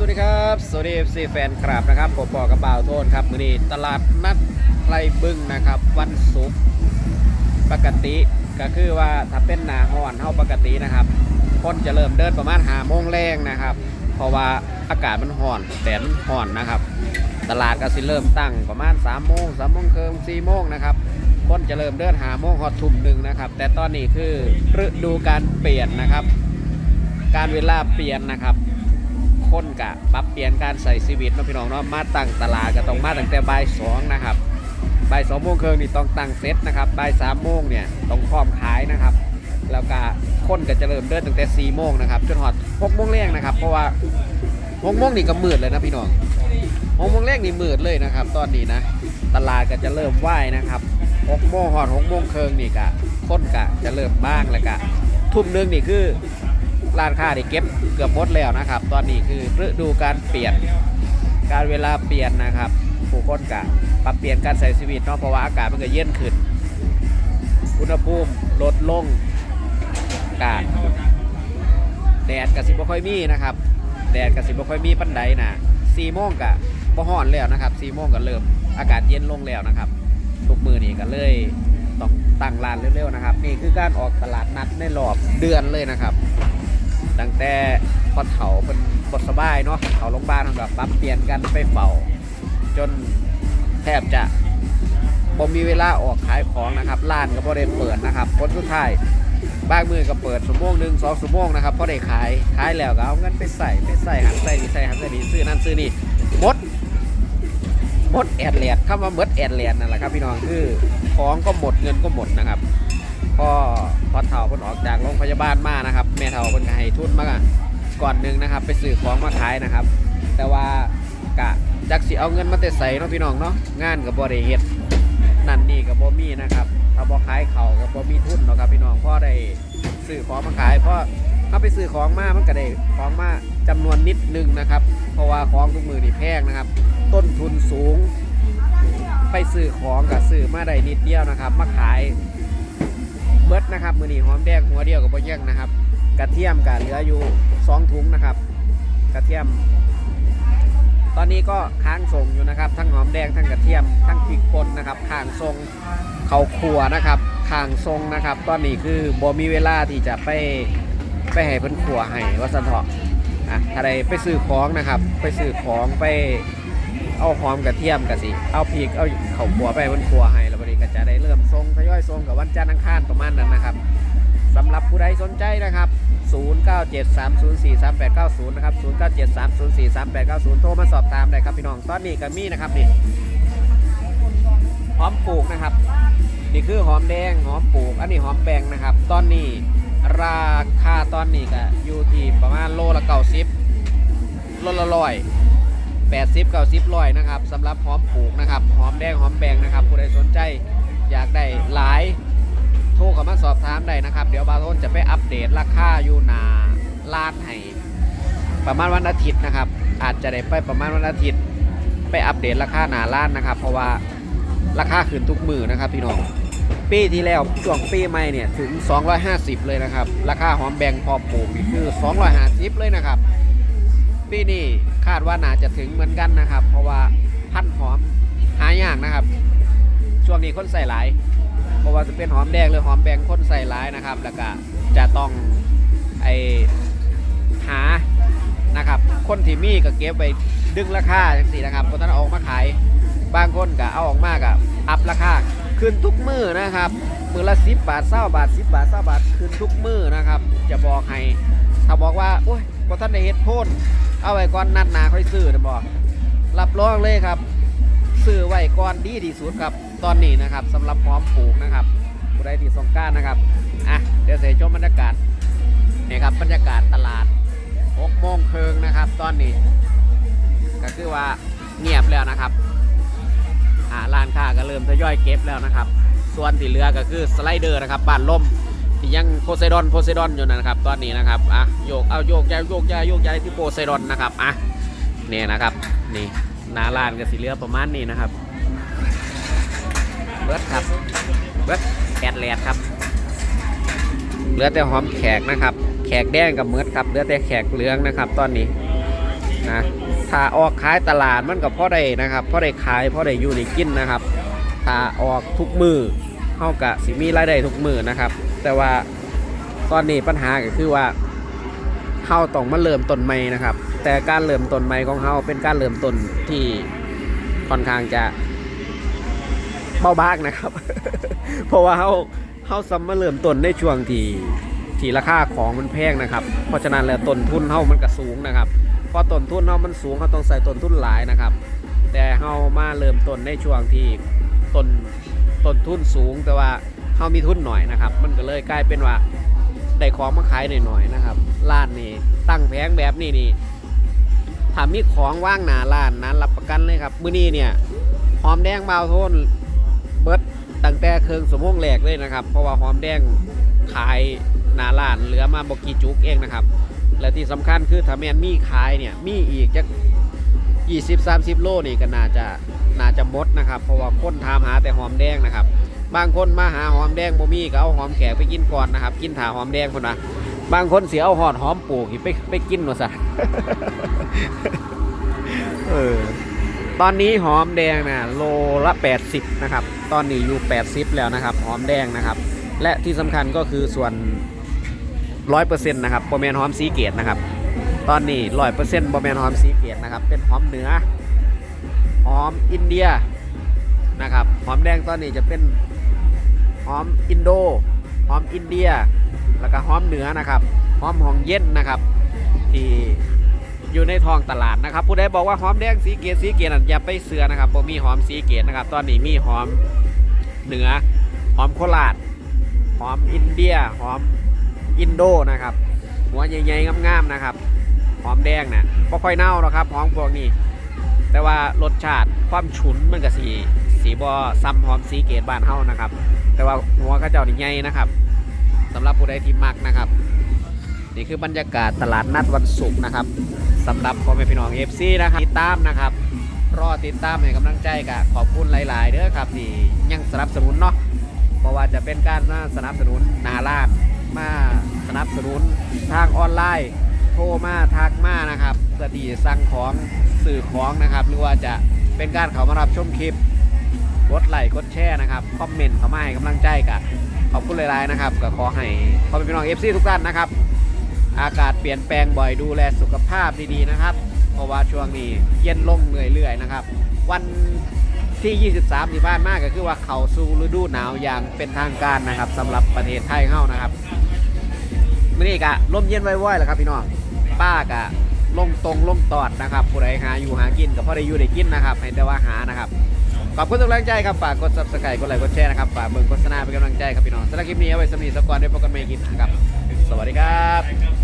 สวัสดีครับสวัสดี FC แฟนคลับนะครับผมบอกกับบ่าโทนครับมือนี้ตลาดนัดไรบึ้งนะครับ วันศุกร์ปกติก็คือว่าถ้าเป็นหนาห้อนเท่าปกตินะครับคนจะเริ่มเดินประมาณหาโมงแรงนะครับ เพราะว่าอากาศมันห่อนแดดมันห่อนนะครับ ตลาดก็สิเริ่มตั้งประมาณ3ามโมงสามโมงเคิงสี่โมงนะครับคนจะเริ่มเดินหาโมงฮอดทุ่มหนึ่งนะครับ แต่ตอนนี้คือฤดูการเปลี่ยนนะครับ การเวลาเปลี่ยนนะครับ คนกะปรับเปลี่ยนการใส่ชีวิตเนาะพี่น้องเนาะมาตั้งตลาดก็ต้องมาตั้งแต่บ่ายสองนะครับบ่ายสองโมงครึ่งนี่ต้องตั้งเซตนะครับบ่ายสามโมงเนี่ยต้องพร้อมขายนะครับ แล้วก็คนก็จะเริ่มเดินตั้งแต่สี่โมงนะครับจนหอดหกโมงแรงนะครับ เพราะว่าหกโมงนี่ก็มืดเลยนะพี่น้องหกโมงแรกนี่มืดเลยนะครับ ตอนนี้นะ ตลาดก็จะเริ่มไหวนะครับหกโมงหอดหกโมงครึ่งนี่กะคนกะจะเริ่มบ้างแล้วกะทุ่มหนึงนี่คือ ร้านค้าได้เก็บเกือบหมดแล้วนะครับ ตอนนี้คือฤดูการเปลี่ยนการเวลาเปลี่ยนนะครับผู้คนกะปรับเปลี่ยนการใช้ชีวิตเนาะเพราะว่าอากาศมันก็เย็นขึ้น อุณหภูมิลดลงอากาศแดดกะสิบ่ค่อยมีนะครับ แดดกะสิบ่ค่อยมีปันใดนะ4โมงกะบ่ฮ้อนแล้วนะครับ4โมงก็เริ่มอากาศเย็นลงแล้วนะครับทุกมือนี่ก็เลยต้องตั้งร้านเร็วๆนะครับ นี่คือการออกตลาดนัดในรอบเดือนเลยนะครับ ตั้งแต่พอเถาเป็นบทสบายเนาะเขาโรงพยาบาลเขาก็ปรับเปลี่ยนกันไปเฝ้า จนแทบจะบ่มีเวลาออกขายของนะครับร้านก็บ่ได้เปิดนะครับผลสุดท้ายบางมือก็เปิดชั่วโมงหนึ่งสองชั่วโมงนะครับพอได้ขายขายแล้วก็เอาเงินไปใส่ไปใส่หันใส่นี่ใส่หันใส่นี่ซื้อนั่นซื้อนี่หมดหมดแอดแลดคำว่าหมดแอดแลดนั่นแหละครับพี่น้องคือของก็หมดเงินก็หมดนะครับ พ่อพอเฒ่าเพิ่นออกจากโรงพยาบาลมานะครับ แม่เฒ่าเพิ่นก็ให้ทุนมาก่อนหนึ่งนะครับ ไปซื้อของมาขายนะครับ แต่ว่ากะจักสิเอาเงินมาแต่ใส่เนาะพี่น้องเนาะงานก็บ่ได้เฮ็ดนั่นนี่ก็บ่มีนะครับถ้าบ่ขายเข่าก็บ่มีทุนเนาะครับพี่น้องพ่อได้ซื้อของมาขายพราะเอาไปซื้อของมามันก็ได้ของมาจำนวนนิดนึงนะครับ เพราะว่าของทุกมือนี่แพงนะครับ ต้นทุนสูง ไปซื้อของกับซื้อมาได้นิดเดียวนะครับ มาขาย เบิดนะครับมือนี้หอมแดงหัวเดียวกับบ่แย่งนะครับ กระเทียมกับเหลืออยู่สองถุงนะครับ กระเทียม ตอนนี้ก็ค้างส่งอยู่นะครับ ทั้งหอมแดงทั้งกระเทียม ทั้งพริกป่นนะครับค้างทรงเขาครัวนะครับค้างทรงนะครับ ตอนนี้คือบ่มีเวลาที่จะไปไปให้เพิ่นขัวให้ว่าสันเถาะอะถ้าใดไปซื้อของนะครับ ไปซื้อของไป เอาหอมกระเทียมกับสิ เอาพริก เอาเขาขัวไปให้เพิ่นขัวให้แล้วบัดนี้ก็จะได้เริ่มทรงทยอยทรงกับวันจันทร์อังคารประมาณนั้นนะครับสำหรับผู้ใดสนใจนะครับ 0973043890 นะครับ 0973043890 โทรมาสอบถามได้ครับพี่น้อง ตอนนี้ก็มีนะครับนี่หอมปลูกนะครับ นี่คือหอมแดงหอมปลูก อันนี้หอมแบงนะครับ ตอนนี้ราคาตอนนี้ก็อยู่ที่ประมาณโลละเก้าสิบโลละร้อย แปดสิบเก้าสิบร้อยนะครับสำหรับหอมปลูกนะครับหอมแดงหอมแบงนะครับผู้ใดสนใจอยากได้หลายโทรเข้ามาสอบถามได้นะครับ เดี๋ยวบาโทนจะไปอัปเดตราคาอยู่นาร้านให้ประมาณวันอาทิตย์นะครับ อาจจะได้ไปประมาณวันอาทิตย์ ไปอัปเดตราคาหนาร้านนะครับ เพราะว่าราคาขึ้นทุกมือนะครับพี่น้องปีที่แล้วช่วงปีใหม่เนี่ยถึง 250 เลยนะครับ ราคาหอมแบงพอปลูกนี่คือ 250 เลยนะครับ ปีนี้คาดว่าน่าจะถึงเหมือนกันนะครับ เพราะว่าพันหอมหายากนะครับ ช่วงนี้คนใส่หลาย เพราะว่าจะเป็นหอมแดงหรือหอมแบงคนใส่ร้ายนะครับ แล้วก็จะต้องไอหานะครับ คนที่มีก็เก็บไปดึงราคาจังสี่นะครับเพราะฉะนั้นออกมาขายบางคนก็เอาออกมากับอัพราคาขึ้นทุกมือนะครับมือละสิบบาทเศร้าบาทสิบบาทเศร้าบาทขึ้นทุกมือนะครับ จะบอกให้ถ้าบอกว่าโอ้ยพอท่านได้เฮ็ดโพน เอาไว้ก่อนนัดหนาค่อยซื้อนะบอกรับรองเลยครับซื้อไว้ก่อนดีที่สุดครับตอนนี้นะครับสำหรับพร้อมปลูกนะครับผู้ใดที่สงการนะครับอะเดี๋ยวเสยชมบรรยากาศนี่ครับบรรยากาศตลาด6โมงครึ่งนะครับ ตอนนี้ ก็คือว่าเงียบแล้วนะครับอ่าร้านค้าก็เริ่มทยอยเก็บแล้วนะครับ ส่วนที่เหลือก็คือสไลเดอร์นะครับบ้านลม ที่ยังโพไซดอนโพไซดอนอยู่นะครับตอนนี้นะครับอะโยกเอาโยกย้ายโยกย้ายโยกย้ายที่โพไซดอนนะครับอะเนี่ยนะครับนี่นาลานกับสีเหลือประมาณนี้นะครับเบิร์ดครับเบิร์ดแอดแลดครับเหลือแต่หอมแขกนะครับ แขกแดงกับเมิร์ดครับเหลือแต่แขกเหลืองนะครับ ตอนนี้นะถ้าออกขายตลาดมันก็พอได้นะครับพ่อได้ขายพ่อได้อยู่ได้กินนะครับถ้าออกทุกมือ เฮากะสิมีรายได้ทุกมือนะครับ แต่ว่าตอนนี้ปัญหาก็คือว่าเฮาต้องมาเริ่มต้นใหม่นะครับ แต่การเริ่มต้นใหม่ของเฮาเป็นการเริ่มต้นที่ค่อนข้างจะเบาบางนะครับ เพราะว่าเฮาเฮาซัมมาเริ่มต้นในช่วงที่ที่ราคาของมันแพงนะครับ เพราะฉะนั้นแล้วต้นทุนเฮามันก็สูงนะครับ พอต้นทุนเฮามันสูงเฮาต้องใส่ต้นทุนหลายนะครับ แต่เฮามาเริ่มต้นในช่วงที่ต้น ต้นทุนสูงแต่ว่าเฮามีทุนหน่อยนะครับ มันก็เลยกลายเป็นว่าได้ของมาขายหน่อยๆนะครับร้านนี่ตั้งแผงแบบนี้นี่ถ้ามีของว่างหนาร้านนั้นรับประกันเลยครับมื้อนี้เนี่ยหอมแดงเบาวโทนเบิดตั้งแต่เครื่องสมงแรกเลยนะครับ เพราะว่าหอมแดงขายหนาร้านเหลือมาบกีจุกเองนะครับ และที่สำคัญคือถ้าแมนมีขายเนี่ยมีอีกจะ 20 30 โลนี่ก็น่าจะน่าจะหมดนะครับ เพราะว่าคนถามหาแต่หอมแดงนะครับ บางคนมาหาหอมแดงบ่มีก็เอาหอมแขกไปกินก่อนนะครับ กินถาหอมแดงคนนะบางคนเสียเอาหอดหอมปลูกี่ไปไปกินหมดซะเออตอนนี้หอมแดงนะโลละ 80 นะครับ ตอนนี้อยู่ 80 แล้วนะครับ หอมแดงนะครับ และที่สำคัญก็คือส่วน 100%นะครับโปรแมนหอมสีเกตนะครับ ตอนนี้ร้อยเปอร์เซ็นต์บอแมนหอมสีเกตนะครับ เป็นหอมเหนือ หอมอินเดียนะครับ หอมแดงตอนนี้จะเป็นหอมอินโด หอมอินเดีย แล้วก็หอมเหนือนะครับ หอมของเย็นนะครับ ที่อยู่ในท้องตลาดนะครับ ผู้ใดบอกว่าหอมแดงสีเกตสีเกตนั่นอย่าไปเสือนะครับผมมีหอมสีเกตนะครับ ตอนนี้มีหอมเหนือ หอมโคราช หอมอินเดีย หอมอินโดนะครับ หัวใหญ่ๆงามๆนะครับ หอมแดงเนี่ยบ่ค่อยเน่าหรอกครับหอมพวกนี้ แต่ว่ารสชาติความฉุนมันก็สีสีบอซ้ำหอมสีเกตบ้านเฮานะครับ แต่ว่าหัวข้าเจ้านี่ใหญ่นะครับสำหรับผู้ใดที่มักนะครับ นี่คือบรรยากาศตลาดนัดวันศุกร์นะครับสำหรับพ่อแม่พี่น้องเอฟซีนะครับติดตามนะครับรอติดตามให้กำลังใจกับขอบคุณหลาย ๆเด้อครับที่ยังสนับสนุนเนาะเพราะว่าจะเป็นการสนับสนุนนาล้านมาสนับสนุนทางออนไลน์ ทรมาทักมานะครับเพื่อที่จะสั่งของสื่อของนะครับ หรือว่าจะเป็นการเขามารับชมคลิปกดไลค์กดแชร์นะครับคอมเมนต์เข้ามาให้กำลังใจกับขอบคุณหลายๆนะครับก็ขอให้พ่อแม่พี่น้องเอฟซีทุกท่านนะครับ อากาศเปลี่ยนแปลงบ่อยดูแลสุขภาพดีๆนะครับ เพราะว่าช่วงนี้เย็นลงเรื่อยๆนะครับ วันที่ 23 ที่บ้านมากก็คือว่าเขาสู่ฤดูหนาวอย่างเป็นทางการนะครับสำหรับประเทศไทยเฮานะครับมื่อนี้กะลมเย็นไว้ๆแหละครับพี่น้อง ป้ากะลงตรงลงตอดนะครับผู้ใดหาอยู่หากินกับพ่อได้อยู่ได้กินนะครับให้แต่ว่าหานะครับขอบคุณทุกกำลังใจครับฝากกด subscribe กดไลค์กดแชร์นะครับฝากเบิ่งโฆษณาเป็นกำลังใจครับพี่น้องสำหรับคลิปนี้เอาไว้สำหรับนิทสกอร์ได้พบกันใหม่คลิปนะครับสวัสดีครับ